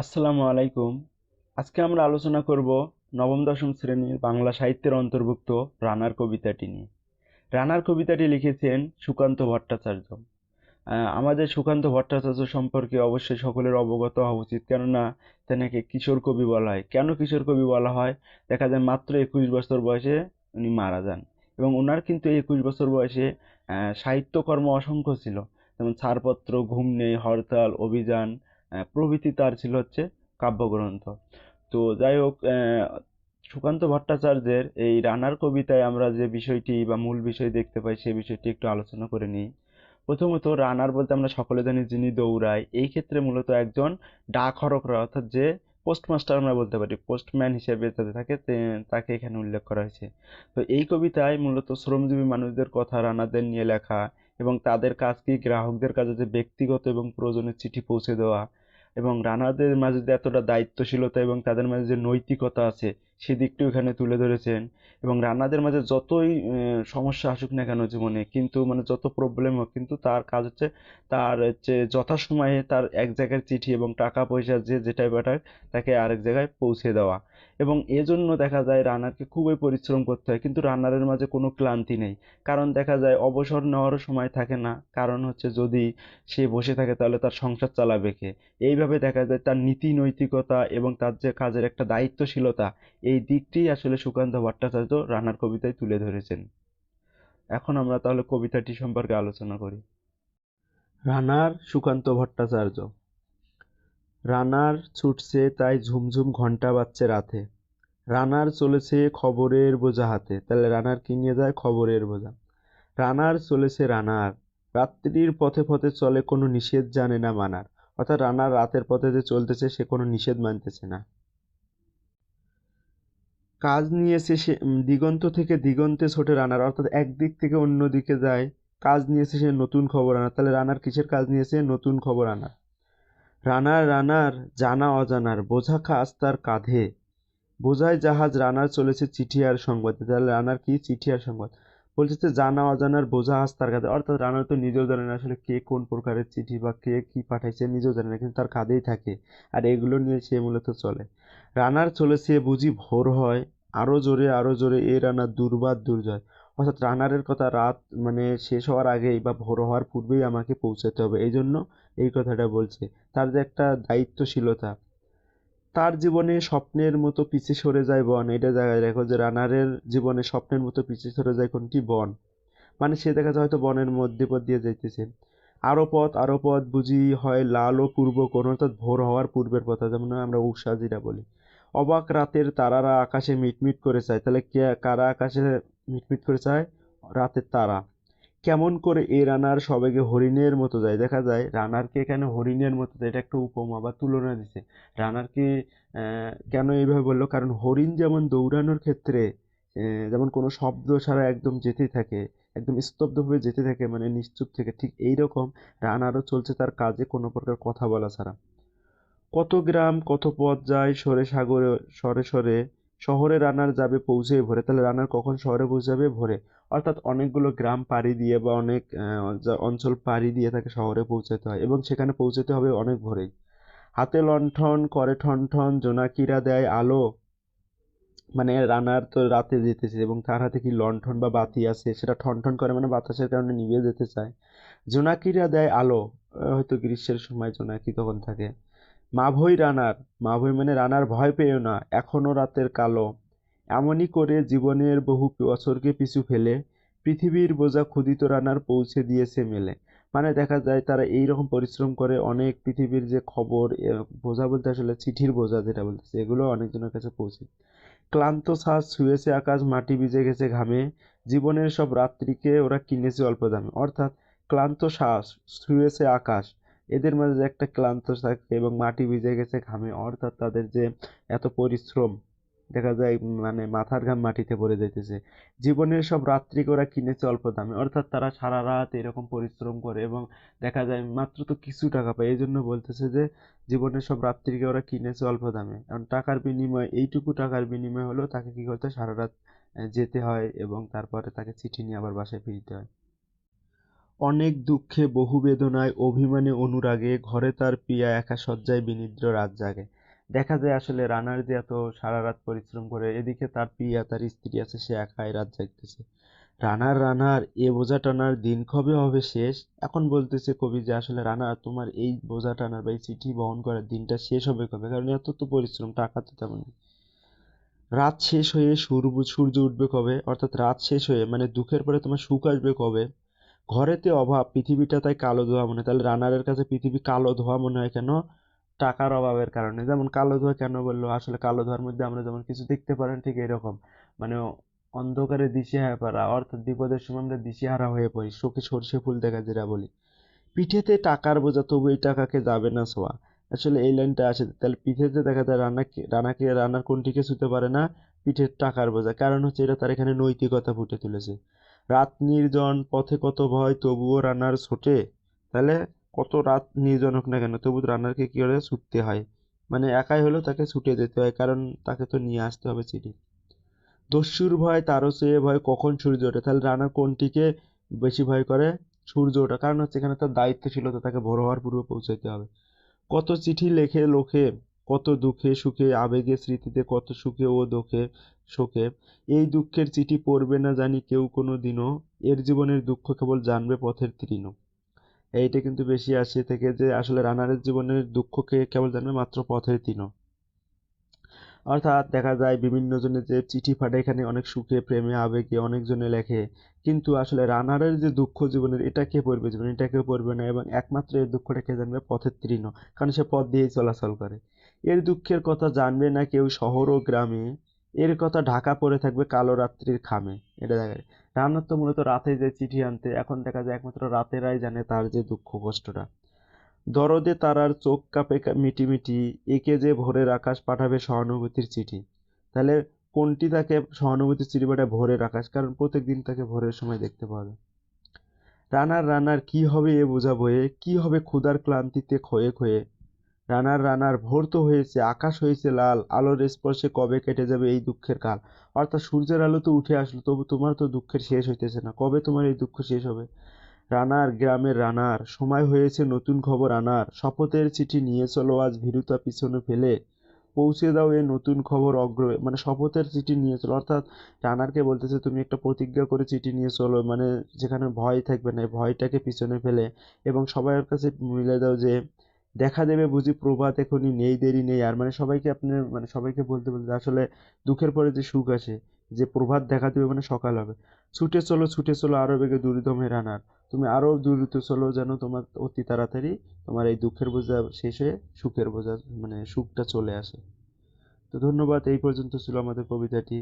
আসসালামু আলাইকুম। আজকে আমরা আলোচনা করব নবম, দশম শ্রেণির বাংলা সাহিত্যের অন্তর্ভুক্ত রানার কবিতাটি নিয়ে। রানার কবিতাটি লিখেছেন সুকান্ত ভট্টাচার্য। আমাদের সুকান্ত ভট্টাচার্য সম্পর্কে অবশ্যই সকলের অবগত হওয়া উচিত, কেননা তেনাকে কিশোর কবি বলা হয়। কেন কিশোর কবি বলা হয়? দেখা যায় মাত্র একুশ বছর বয়সে উনি মারা যান এবং ওনার কিন্তু একুশ বছর বয়সে সাহিত্যকর্ম অসংখ্য ছিল। যেমন ছাড়পত্র ঘুম নেই হরতাল, অভিযান প্রভৃতি তার ছিল হচ্ছে কাব্যগ্রন্থ। তো যাই হোক সুকান্ত ভট্টাচার্যের এই রানার কবিতায় আমরা যে বিষয়টি বা মূল বিষয় দেখতে পাই, সেই বিষয়টি একটু আলোচনা করে নিই। প্রথমত রানার বলতে আমরা সকলে জানি যিনি দৌড়ায়, এই ক্ষেত্রে মূলত একজন ডাক হরকরা অর্থাৎ যে পোস্টমাস্টার আমরা বলতে পারি, পোস্টম্যান হিসেবে যাতে থাকে তাকে এখানে উল্লেখ করা হয়েছে। তো এই কবিতায় মূলত শ্রমজীবী মানুষদের কথা রানাদের নিয়ে লেখা এবং তাদের কাজ কি, গ্রাহকদের কাছে যে ব্যক্তিগত এবং প্রয়োজনীয় চিঠি পৌঁছে দেওয়া এবং রানাদের মাঝে যে এতটা দায়িত্বশীলতা এবং তাদের মাঝে যে নৈতিকতা আছে সেদিকটিও এখানে তুলে ধরেছেন এবং রান্নাদের মাঝে যতই সমস্যা আসুক না কেন জীবনে, কিন্তু মানে যত প্রবলেম হোক, কিন্তু তার কাজ হচ্ছে তার হচ্ছে যথাসময়ে তার এক জায়গার চিঠি এবং টাকা পয়সা যে যেটাই পাঠাক, তাকে আরেক জায়গায় পৌঁছে দেওয়া। এবং এজন্য দেখা যায় রানারকে খুবই পরিশ্রম করতে হয়, কিন্তু রানারের মাঝে কোনো ক্লান্তি নেই। কারণ দেখা যায় অবসর নেওয়ারও সময় থাকে না, কারণ হচ্ছে যদি সে বসে থাকে তাহলে তার সংসার চালাবে কে? এইভাবে দেখা যায় তার নীতি নৈতিকতা এবং তার যে কাজের একটা দায়িত্বশীলতা এই দিকটি আসলে সুকান্ত ভট্টাচার্য রানার কবিতায় তুলে ধরেছেন। এখন আমরা তাহলে কবিতাটি সম্পর্কে আলোচনা করি। রানার সুকান্ত ভট্টাচার্য। রানার ছুটছে তাই ঝুমঝুম ঘণ্টা বাজছে রাতে। রানার চলেছে খবরের বোঝা হাতে। তাহলে রানার কি নিয়ে যায়? খবরের বোঝা। রানার চলেছে রানার। রাত্রির পথে পথে চলে কোনো নিষেধ জানে না মানার। অর্থাৎ রানার রাতের পথে যে চলতেছে সে কোনো নিষেধ মানতেছে না। কাজ নিয়েছে সে দিগন্ত থেকে দিগন্তে ছোটে রানার, অর্থাৎ একদিক থেকে অন্য দিকে যায়, কাজ নিয়েছে সে নতুন খবর আনার। তাহলে রানার কিসের কাজ নিয়েছে নতুন খবর আনার? রানার রানার, জানা অজানার, বোঝা খাস তার কাঁধে। বোঝায় জাহাজ রানার চলেছে চিঠি আর সংবাদে। তাহলে রানার কি? চিঠি আর সংবাদ। বলছে যে, জানা অজানার, বোঝা আজ তার কাঁধে। অর্থাৎ রানার তো নিজেও জানে না আসলে কে কোন প্রকারের চিঠি বা কে কি পাঠাইছে, নিজেও জানে না, কিন্তু তার কাঁধেই থাকে। আর এগুলো নিয়ে সে মূলত চলে। রানার চলেছে বুঝি ভোর হয় আরও জোরে আরও জোরে এ রানার দুর্বার দুর্জয় অর্থাৎ রানারের কথা রাত মানে শেষ হওয়ার আগেই বা ভোর হওয়ার পূর্বেই আমাকে পৌঁছাতে হবে। এই জন্য এই কথাটা বলছে। তার যে একটা দায়িত্বশীলতা, তার জীবনে স্বপ্নের মতো পিছে সরে যায় বন। এটা জায়গায় দেখো যে রানারের জীবনে স্বপ্নের মতো পিছে সরে যায় কোনটি? বন। মানে সে দেখা যায় হয়তো বনের মধ্যে পথ দিয়ে যাইতেছে। আরও পথ আরও পথ বুঝি হয় লাল ও পূর্ব কোণ। অর্থাৎ ভোর হওয়ার পূর্বের কথা যেমন আমরা উষা যেটা বলি। অবাক রাতের তারারা আকাশে মিটমিট করে চায়। তাহলে কে, কারা আকাশে মিটমিট করে চায়? রাতের তারা। কেমন করে এ রানার সবেগে হরিণের মতো যায়? দেখা যায় রানারকে এখানে হরিণের মতো যায়? এটা একটা উপমা বা তুলনা দিছে। রানারকে কেন এইভাবে বলল? কারণ হরিণ যেমন দৌড়ানোর ক্ষেত্রে যেমন কোনো শব্দ ছাড়া একদম যেতে থাকে, একদম স্তব্ধভাবে যেতে থাকে মানে নিশ্চুপ থেকে, ঠিক এইরকম রানারও চলছে তার কাজে কোনো প্রকার কথা বলা ছাড়া। কত গ্রাম, কত পথ যায় সরে সাগরে, সরে সরে শহরে রানার যাবে পৌঁছে ভোরে। তাহলে রানার কখন শহরে পৌঁছাবে ভোরে। অর্থাৎ অনেকগুলো গ্রাম পাড়ি দিয়ে বা অনেক অঞ্চল পাড়ি দিয়ে তাকে শহরে পৌঁছাতে হয় এবং সেখানে পৌঁছাতে হবে অনেক ভোরেই। হাতে লণ্ঠন করে ঠন ঠন জোনাকিরা দেয় আলো। মানে রানার তো রাতে যেতেছে এবং তার হাতে কি লণ্ঠন বা বাতি আছে সেটা ঠন ঠন করে মানে বাতাসের কারণে নিভে যেতে চায়। জোনাকিরা দেয় আলো। হয়তো গ্রীষ্মের সময় জোনাকি তখন থাকে। মাভৈ রানার মাভৈ মানে রানার ভয় পেও না, এখনও রাতের কালো। এমনই করে জীবনের বহু বছরকে পিছু ফেলে পৃথিবীর বোঝা ক্ষুদিত রানার পৌঁছে দিয়েছে মেলে। মানে দেখা যায় তারা এই রকম পরিশ্রম করে অনেক পৃথিবীর যে খবর বোঝা বলতে আসলে চিঠির বোঝা যেটা বলতেছে, এগুলো অনেকজনের কাছে পৌঁছে। ক্লান্ত শ্বাস ছুঁয়েছে আকাশ, মাটি ভিজে গেছে ঘামে। জীবনের সব রাত্রিকে ওরা কিনেছে অল্প দামে। অর্থাৎ ক্লান্ত শ্বাস ছুঁয়েছে আকাশ। এদের মাঝে একটা ক্লান্ত থাকে এবং মাটি ভিজে গেছে ঘামে, অর্থাৎ তাদের যে এত পরিশ্রম, দেখা যায় মানে মাথার ঘাম মাটিতে পড়ে যাইতেছে। জীবনের সব রাত্রিকে ওরা কিনেছে অল্প দামে, অর্থাৎ তারা সারা রাত এরকম পরিশ্রম করে এবং দেখা যায় মাত্র তো কিছু টাকা পায়। এই জন্য বলতেছে যে জীবনের সব রাত্রিকে ওরা কিনেছে অল্প দামে। কারণ টাকার বিনিময়ে, এইটুকু টাকার বিনিময়ে হলেও তাকে কি করতে সারা রাত যেতে হয় এবং তারপরে তাকে চিঠি নিয়ে আবার বাসায় ফিরতে হয়। অনেক দুঃখে বহু বেদনায় অভিমানে অনুরাগে ঘরে তার প্রিয়া একা শয্যায় বিনিদ্র রাত জাগে। দেখা যায় আসলে রানার যে এত সারা রাত পরিশ্রম করে, এদিকে তার প্রিয়া তার স্ত্রী আছে, সে একাই রাত জাগতেছে। রানার রানার, এ বোঝা টানার দিন কবে হবে শেষ? এখন বলতেছে কবি যে আসলে রানা, তোমার এই বোঝা টানার বা এই চিঠি বহন করার দিনটা শেষ হবে কবে? কারণ এত তো পরিশ্রম, টাকা তো তেমন রাত শেষ হয়ে সূর্য সূর্য উঠবে কবে? অর্থাৎ রাত শেষ হয়ে মানে দুঃখের পরে তোমার সুখ আসবে কবে? ঘরেতে অভাব, পৃথিবীটা তাই কালো ধোয়া মনে হয়। তাহলে রানারের কাছে পৃথিবী কালো ধোয়া মনে হয় কেন? টাকার অভাবের কারণে। যেমন কালো ধোয়া কেন বলল? আসলে কালো ধোয়ার মধ্যে আমরা যেমন কিছু দেখতে পারেন, ঠিক এরকম। মানে অন্ধকারে দিশেহারা পারা অর্থাৎ বিপদের সময় আমরা দিশেহারা হয়ে পড়ি। চোখে সর্ষে ফুল দেখা যেটা বলি। পিঠেতে টাকার বোঝা, তবু এই টাকাকে যাবে না ছোঁয়া আসলে এই লাইনটা আসে। তাহলে পিঠেতে দেখা যায় রানাকে রানাকে, রানার কোনটিকে ছুতে পারে না? পিঠের টাকার বোঝা। কারণ হচ্ছে এটা তার এখানে নৈতিকতা ফুটে তুলেছে। রাত নির্জন, পথে কত ভয়, তবুও রানার ছোটে। তাহলে কত রাত নির্জন হোক না কেন, তবু রানারকে কি করে ছুটতে হয়? মানে একাই হলেও তাকে ছুটে যেতে হয়, কারণ তাকে তো নিয়ে আসতে হবে চিঠি। দস্যুর ভয়, তারও চেয়ে ভয়, কখন সূর্য ওঠে? তাহলে রানার কোনটিকে বেশি ভয় করে? সূর্য ওঠা। কারণ হচ্ছে এখানে তার দায়িত্ব ছিল তো তাকে ভোর হওয়ার পূর্বে পৌঁছাইতে হবে। কত চিঠি লেখে লোকে কত দুঃখে সুখে, আবেগে স্মৃতিতে কত সুখে ও দুঃখে শোকে। এই দুঃখের চিঠি পড়বে না জানি কেউ কোনো দিনও এর জীবনের দুঃখ কেবল জানবে পথের তৃণ। এইটা কিন্তু বেশি আসে থেকে যে আসলে রানারের জীবনের দুঃখকে কেবল জানবে মাত্র পথের তৃণ। অর্থাৎ দেখা যায় বিভিন্ন জনের যে চিঠি ফাটে এখানে অনেক সুখে, প্রেমে, আবেগে অনেকজনে লেখে। কিন্তু আসলে রানারের যে দুঃখ জীবনের, এটা কে পড়বে জীবন? এটা কেউ পড়বে না। এবং একমাত্র এই দুঃখটা কে জানবে? পথের তৃণ। কারণ সে পথ দিয়েই চলাচল করে। এর দুঃখের কথা জানবে না কেউ শহর ও গ্রামে। এর কথা ঢাকা পড়ে থাকবে কালো রাত্রির খামে। এটা দেখা যায় রানার তো মূলত রাতে যে চিঠি আনতে, এখন দেখা যায় একমাত্র রাতেরাই জানে তার যে দুঃখ কষ্টটা। দরদে তারার চোখ কাঁপে মিটি মিটি একে যে ভোরের আকাশ পাঠাবে সহানুভূতির চিঠি। তাহলে কোনটি তাকে সহানুভূতির চিঠি পাঠায় ভোরের আকাশ? কারণ প্রত্যেক দিন তাকে ভোরের সময় দেখতে পাওয়া যায়। রানার রানার, কি হবে এ বোঝা বয়ে কি হবে ক্ষুধার ক্লান্তিতে ক্ষয়ে ক্ষয়ে? রানার রানার ভোর তো হয়েছে, আকাশ হয়েছে লাল, আলোর স্পর্শে কবে কেটে যাবে এই দুঃখের কাল? অর্থাৎ সূর্যের আলো তো উঠে আসলো, তবু তোমার তো দুঃখের শেষ হইতেছে না। কবে তোমার এই দুঃখ শেষ হবে? রানার গ্রামের রানার, সময় হয়েছে নতুন খবর আনার। শপথের চিঠি নিয়ে চলো, আজ ভীরুতা পিছনে ফেলে পৌঁছে দাও এ নতুন খবর অগ্র মানে শপথের চিঠি নিয়ে চলো, অর্থাৎ রানারকে বলতেছে, তুমি একটা প্রতিজ্ঞা করে চিঠি নিয়ে চলো মানে যেখানে ভয় থাকবে না ভয়টাকে পিছনে ফেলে এবং সবার কাছে মিলে দাও যে দেখা দেবে বুঝি প্রভাত এখনই নেই, দেরি নেই। আর মানে সবাইকে আপনার মানে সবাইকে বলতে বলতে আসলে দুঃখের পরে যে সুখ আসে, যে প্রভাত দেখা দেবে মানে সকাল হবে। ছুটে চলো ছুটে চলো, আরও বেগে দুরিদমে রানার। তুমি আরও দ্রুত চলো যেন তোমার অতি তাড়াতাড়ি তোমার এই দুঃখের বোঝা শেষ হয়ে সুখের বোঝা মানে সুখটা চলে আসে। তো ধন্যবাদ, এই পর্যন্ত ছিল আমাদের কবিতাটি।